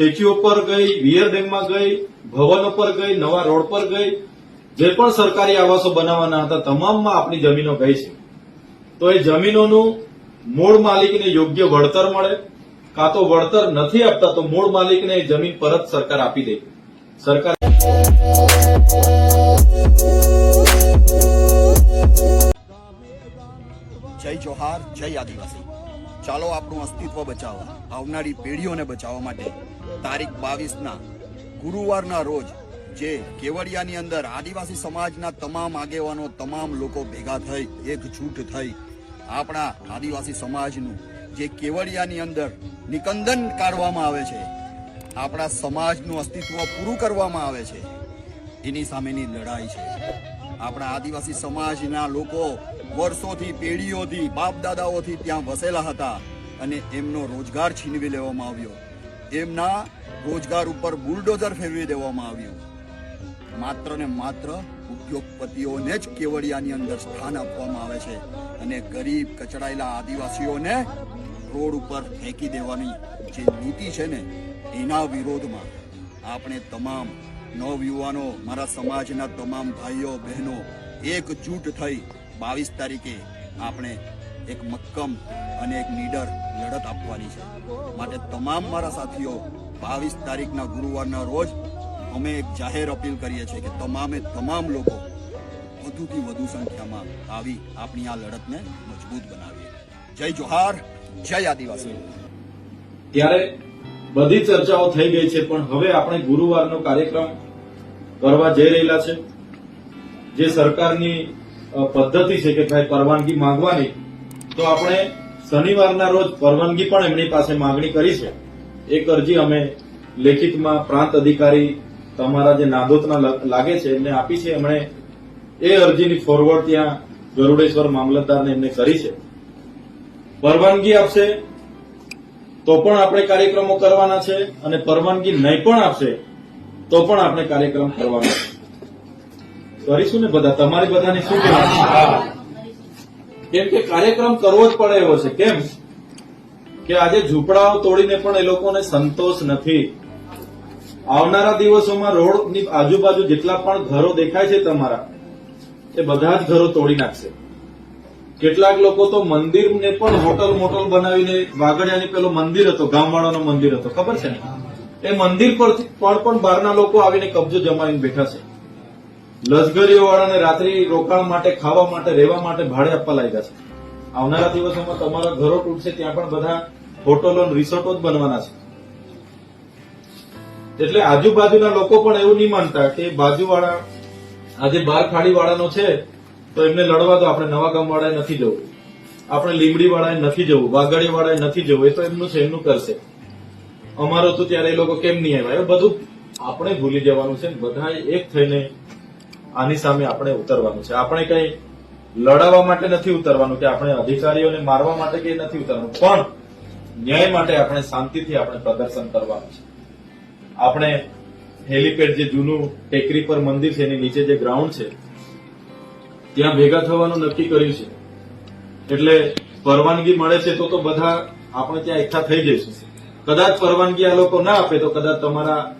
Statue પર ગઈ, wear ડેમમાં ગઈ, ભવન ઉપર ગઈ, નવા રોડ પર ગઈ, જે પણ સરકારી આવાસો બનાવવાના હતા, તમામમાં આપણી જમીનો ગઈ છે. તો એ જમીનોનું મૂળ માલિકને યોગ્ય વળતર મળે, કાં તો વળતર નથી આપતા, તો મૂળ માલિકને એ જમીન પરત સરકાર આપી દે. સરકાર જય જોહાર, જય આદિવાસી. ચાલો આપણું અસ્તિત્વ બચાવવા, આવનારી પેઢીઓને બચાવવા માટે તારીખ બાવીસના, ગુરુવારના રોજ જે કેવડિયાની અંદર આદિવાસી સમાજના તમામ આગેવાનો, તમામ લોકો ભેગા થઈ એકજૂટ થઈ, આપણા આદિવાસી સમાજનું જે કેવડિયાની અંદર નિકંદન કાઢવામાં આવે છે, આપણા સમાજનું અસ્તિત્વ પૂરું કરવામાં આવે છે, એની સામેની લડાઈ છે. આપણા આદિવાસી સમાજના લોકો વર્ષોથી, પેઢીઓથી બાપ દાદાઓથી ત્યાં વસેલા હતા અને એમનો રોજગાર છીનવી લેવામાં આવ્યો. એમના રોજગાર ઉપર બુલડોઝર ફેરવી દેવામાં આવ્યું. માત્ર ને માત્ર ઉદ્યોગપતિઓને જ કેવડિયાની અંદર સ્થાન આપવામાં આવે છે અને ગરીબ કચડાયેલા આદિવાસીઓને રોડ ઉપર ફેંકી દેવાની જે નીતિ છે ને, એના વિરોધમાં આપણે તમામ નવયુવાનો, મારા સમાજના તમામ ભાઈઓ, બહેનો, એકજૂટ થઈ બાવીસ તારીખે આપણે એક મક્કમ અને એક નીડર લડત આપવાની છે. માટે તમામ મારા સાથીઓ, બાવીસ તારીખના ગુરુવારના રોજ અમે એક જાહેર અપીલ કરીએ છીએ કે તમામે તમામ લોકો વધુથી વધુ સંખ્યામાં આવી આપણી આ લડતને મજબૂત બનાવીએ. જય જોહાર, જય આદિવાસી. ત્યારે બધી ચર્ચાઓ થઈ ગઈ છે, પણ હવે આપણે ગુરુવારનો કાર્યક્રમ કરવા જઈ રહેલા છે. જે સરકારની પદ્ધતિ છે કે ભાઈ પરવાનગી માંગવાની તો આપણે શનિવારના રોજ પરવાનગી પણ એમની પાસે માંગણી કરી છે. એક અરજી અમે લેખિતમાં પ્રાંત અધિકારી તમારા જે નાદોતના લાગે છે એમને આપી છે. એમણે એ અરજીની ફોરવર્ડ ત્યાં ગરુડેશ્વર મામલતદારને એમને કરી છે. પરવાનગી આપશે તો પણ આપણે કાર્યક્રમો કરવાના છે અને પરવાનગી નહીં પણ આપશે તો પણ આપણે કાર્યક્રમ કરવાના છે. કરીશું ને બધા? તમારી બધાની શું કહેવાનું કેમ કે કાર્યક્રમ કરવો જ પડે એવો છે? કેમ? કે આજે ઝૂંપડાઓ તોડીને પણ એ લોકોને સંતોષ નથી. આવનારા દિવસોમાં રોડની આજુબાજુ જેટલા પણ ઘરો દેખાય છે તમારા, એ બધા જ ઘરો તોડી નાખશે. કેટલાક લોકો તો મંદિરને પણ હોટલ મોટલ બનાવીને વાગડિયાની પેલો મંદિર હતો, ગામવાળાનો મંદિર હતો. ખબર છે ને? એ મંદિર પરથી પણ પણ બહારના લોકો આવીને કબજો જમાવીને બેઠા છે. લશ્કરીઓ વાળાને રાત્રિ રોકાણ માટે, ખાવા માટે, રહેવા માટે ભાડે આપવા લાગ્યા છે. આવનારા દિવસોમાં તમારા ઘરો તૂટશે, ત્યાં પણ બધા હોટલો રિસોર્ટો જ બનવાના છે. એટલે આજુબાજુના લોકો પણ એવું નહીં માનતા કે બાજુવાળા આજે બાર ખાડી વાળાનો છે, તો એમને લડવા તો આપણે નવા ગામ વાળાએ નથી જવું. આપણે લીમડી વાળાએ નથી જવું વાગડી વાળાએ નથી જવું, એ તો એમનું છે, એમનું કરશે. અમારો તો ત્યારે એ લોકો કેમ નહીં આવ્યા? એ બધું આપણે ભૂલી જવાનું છે બધા એક થઈને આની સામે આપણે ઉતરવાનું છે. આપણે કઈ લડાવવા માટે નથી ઉતરવાનું કે આપણે અધિકારીઓને મારવા માટે કે નથી ઉતરવાનું. પણ ન્યાય માટે આપણે શાંતિથી આપણે પ્રદર્શન કરવાનું છે. આપણે હેલીપેડ જે જૂનું ટેકરી પર મંદિર છે, એની નીચે જે ગ્રાઉન્ડ છે, ત્યાં ભેગા થવાનું નક્કી કર્યું છે. એટલે પરવાનગી મળે છે તો તો બધા આપણે ત્યાં એકઠા થઈ જઈશું. કદાચ પરવાનગી આ લોકો ના આપે તો કદાચ તમારા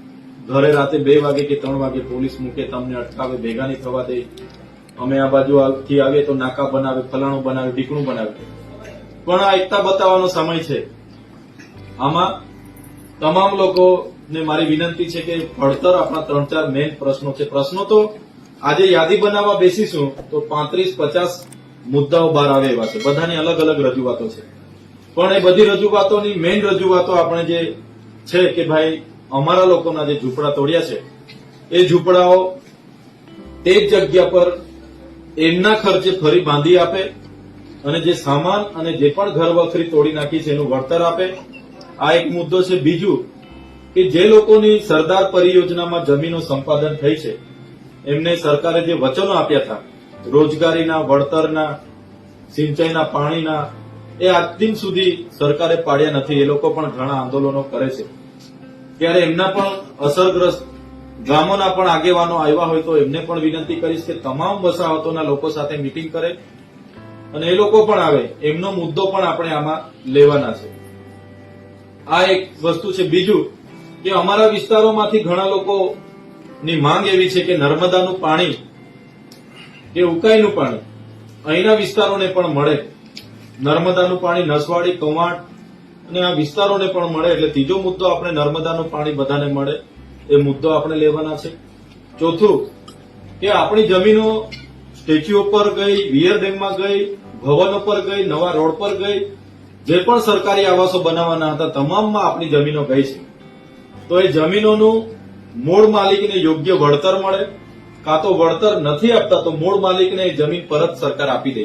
ઘરે રાતે બે વાગે કે ત્રણ વાગે પોલીસ મૂકે, તમને અટકાવે ભેગા નહીં થવા દે. અમે આ બાજુ થી આવીએ તો નાકા બનાવે, ફલાણું બનાવે, ઢીકણું બનાવે. પણ આ એકતા બતાવવાનો સમય છે. આમાં તમામ લોકોને મારી વિનંતી છે કે ભણતર આપણા ત્રણ ચાર મેઇન પ્રશ્નો છે. પ્રશ્નો તો આજે યાદી બનાવવા બેસીશું તો પાંત્રીસ, પચાસ મુદ્દાઓ બહાર આવે એવા છે. બધાની અલગ અલગ રજૂઆતો છે. પણ એ બધી રજૂઆતોની મેઇન રજૂઆતો આપણે જે છે કે ભાઈ અમારા લોકોના જે ઝૂંપડા તોડ્યા છે, એ ઝૂંપડાઓ તે જ જગ્યા પર એમના ખર્ચે ફરી બાંધી આપે અને જે સામાન અને જે પણ ઘર વખરી તોડી નાખી છે એનું વળતર આપે. આ એક મુદ્દો છે. બીજું કે જે લોકોની સરદાર પરિયોજનામાં જમીનો સંપાદન થઈ છે, એમને સરકારે જે વચનો આપ્યા હતા, રોજગારીના, વળતરના, સિંચાઈના પાણીના, એ આજ સુધી સરકારે પાડ્યા નથી. એ લોકો પણ ઘણા આંદોલનો કરે છે. ત્યારે એમના પણ અસરગ્રસ્ત ગામોના પણ આગેવાનો આવ્યા હોય તો એમને પણ વિનંતી કરીશ કે તમામ વસાહતોના લોકો સાથે મિટિંગ કરે અને એ લોકો પણ આવે. એમનો મુદ્દો પણ આપણે આમાં લેવાના છે. આ એક વસ્તુ છે. બીજું કે અમારા વિસ્તારોમાંથી ઘણા લોકોની માંગ એવી છે કે નર્મદાનું પાણી કે ઉકાઈનું પાણી અહીંના વિસ્તારોને પણ મળે. નર્મદાનું પાણી નસવાડી, કવાંટ અને આ વિસ્તારોને પણ મળે એટલે ત્રીજો મુદ્દો આપણે નર્મદાનું પાણી બધાને મળે, એ મુદ્દો આપણે લેવાના છે. ચોથું, કે આપણી જમીનો સ્ટેચ્યુ ઉપર ગઈ, વિયર ડેમમાં ગઈ, ભવન ઉપર ગઈ, નવા રોડ પર ગઈ, જે પણ સરકારી આવાસો બનાવવાના હતા, તમામમાં આપણી જમીનો ગઈ છે. તો એ જમીનોનું મૂળ માલિકને યોગ્ય વળતર મળે, કાં તો વળતર નથી આપતા, તો મૂળ માલિકને એ જમીન પરત સરકાર આપી દે.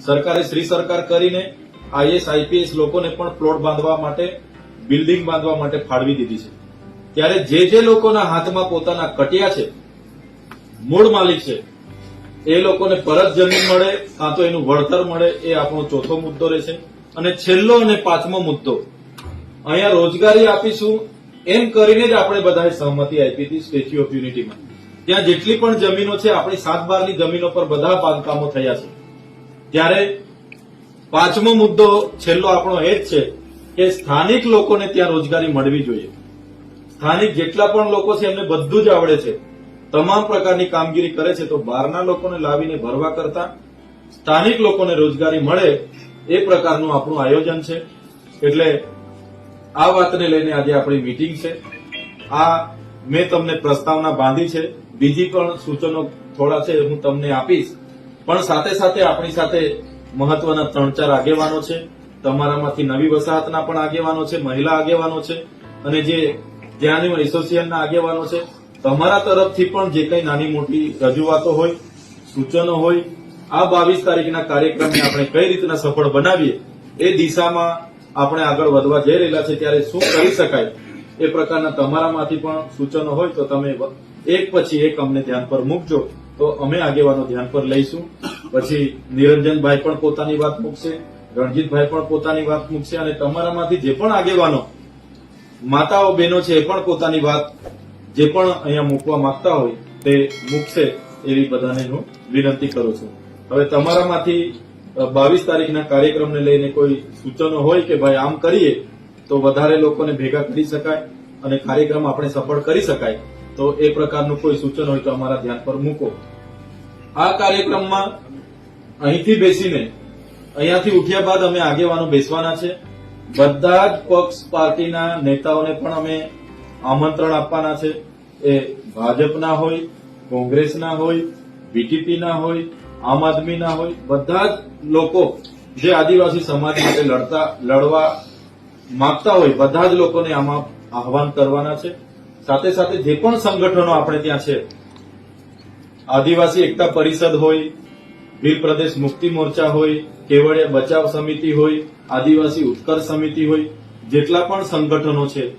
સરકારે શ્રી સરકાર કરીને આઈએસ, આઈપીએસ લોકોને પણ પ્લોટ બાંધવા માટે, બિલ્ડિંગ બાંધવા માટે ફાળવી દીધી છે. ત્યારે જે જે લોકોના હાથમાં પોતાના કટિયા છે, મૂળ માલિક છે, એ લોકોને પરત જમીન મળે, કાં તો એનું વળતર મળે, એ આપણો ચોથો મુદ્દો રહેશે. અને છેલ્લો અને પાંચમો મુદ્દો, અહીંયા રોજગારી આપીશું, એમ કરીને જ આપણે બધાએ સહમતિ આપી હતી સ્ટેચ્યુ ઓફ યુનિટીમાં. ત્યાં જેટલી પણ જમીનો છે, આપણી સાત બારની જમીનો પર બધા બાંધકામો થયા છે. ત્યારે પાંચમો મુદ્દો છેલ્લો આપણો એ જ છે કે સ્થાનિક લોકોને ત્યાં રોજગારી મળવી જોઈએ. સ્થાનિક જેટલા પણ લોકો છે એમને બધું જ આવડે છે. તમામ પ્રકારની કામગીરી કરે છે તો બહારના લોકોને લાવીને ભરવા કરતા સ્થાનિક લોકોને રોજગારી મળે એ પ્રકારનું આપણું આયોજન છે. એટલે આ વાતને લઈને આજે આપણી મીટિંગ છે. આ મેં તમને પ્રસ્તાવના બાંધી છે. બીજી પણ સૂચનો થોડા છે હું તમને આપીશ. પણ સાથે સાથે આપણી સાથે મહત્વના ત્રણ ચાર આગેવાનો છે. તમારામાંથી નવી વસાહતના પણ આગેવાનો છે, મહિલા આગેવાનો છે અને જે ત્યાંની એસોસિએશનના આગેવાનો છે. તમારા તરફથી પણ જે કંઈ નાની મોટી રજૂઆતો હોય, સૂચનો હોય, આ બાવીસ તારીખના કાર્યક્રમને આપણે કઈ રીતના સફળ બનાવીએ, એ દિશામાં આપણે આગળ વધવા જઈ રહેલા છે. ત્યારે શું કરી શકાય? એ પ્રકારના તમારામાંથી પણ સૂચનો હોય તો તમે એક પછી એક અમને ધ્યાન પર મૂકજો. તો અમે આગેવાનો ધ્યાન પર લઈશું. પછી નિરંજનભાઈ પણ પોતાની વાત મૂકશે, રણજીતભાઈ પણ પોતાની વાત મૂકશે અને તમારામાંથી જે પણ આગેવાનો, માતાઓ બહેનો છે એ પણ પોતાની વાત જે પણ અહીંયા મૂકવા માંગતા હોય તે મૂકશે એવી બધાને હું વિનંતી કરું છું. હવે તમારામાંથી બાવીસ તારીખના કાર્યક્રમને લઈને કોઈ સૂચનો હોય કે ભાઈ આમ કરીએ, તો વધારે લોકોને ભેગા કરી શકાય અને કાર્યક્રમ આપણે સફળ કરી શકાય, તો એ પ્રકારનું કોઈ સૂચન હોય તો અમારા ધ્યાન પર મૂકો. આ કાર્યક્રમમાં અહીંથી બેસીને, અહીંયાથી ઉઠ્યા બાદ અમે આગેવાનો બેસવાના છે. બધા જ પક્ષ પાર્ટીના નેતાઓને પણ અમે આમંત્રણ આપવાના છે. એ ભાજપના હોય, કોંગ્રેસના હોય, બીટીપીના હોય, આમ આદમીના હોય, બધા જ લોકો જે આદિવાસી સમાજ માટે લડતા, લડવા માંગતા હોય, બધા જ લોકોને આમાં આહવાન કરવાના છે. સાથે સાથે જે પણ સંગઠનો આપણે ત્યાં છે આદિવાસી એકતા પરિષદ હોય વીર પ્રદેશ મુક્તિ મોરચા હોય, કેવડિયા બચાવ સમિતિ હોય, આદિવાસી ઉત્કર્ષ સમિતિ હોય, જેટલા પણ સંગઠનો છે,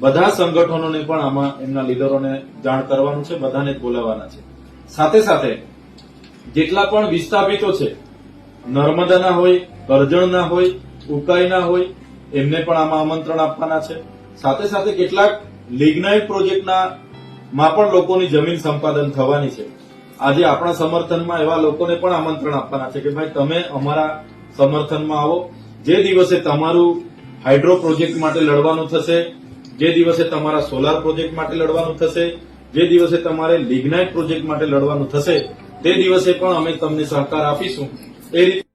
બધા સંગઠનોને પણ આમાં એમના લીડરોને જાણ કરવાનું છે, બધાને બોલાવવાના છે. સાથે સાથે, જેટલા પણ વિસ્થાપિતો છે, નર્મદાના હોય, કરજણના હોય, ઉકાઈના હોય, એમને પણ આમાં આમંત્રણ આપવાના છે. સાથે સાથે કેટલાક લિગ્નાઇટ પ્રોજેક્ટના માં પણ લોકોની જમીન સંપાદન થવાની છે. આજે આપણા સમર્થનમાં એવા લોકોને પણ આમંત્રણ આપવાના છે કે ભાઈ તમે અમારા સમર્થનમાં આવો. જે દિવસે તમારું હાઇડ્રો પ્રોજેક્ટ માટે લડવાનું થશે, જે દિવસે તમારા સોલાર પ્રોજેક્ટ માટે લડવાનું થશે, જે દિવસે તમારે લિગ્નાઇટ પ્રોજેક્ટ માટે લડવાનું થશે, તે દિવસે પણ અમે તમને સહકાર આપીશું. એ રીતે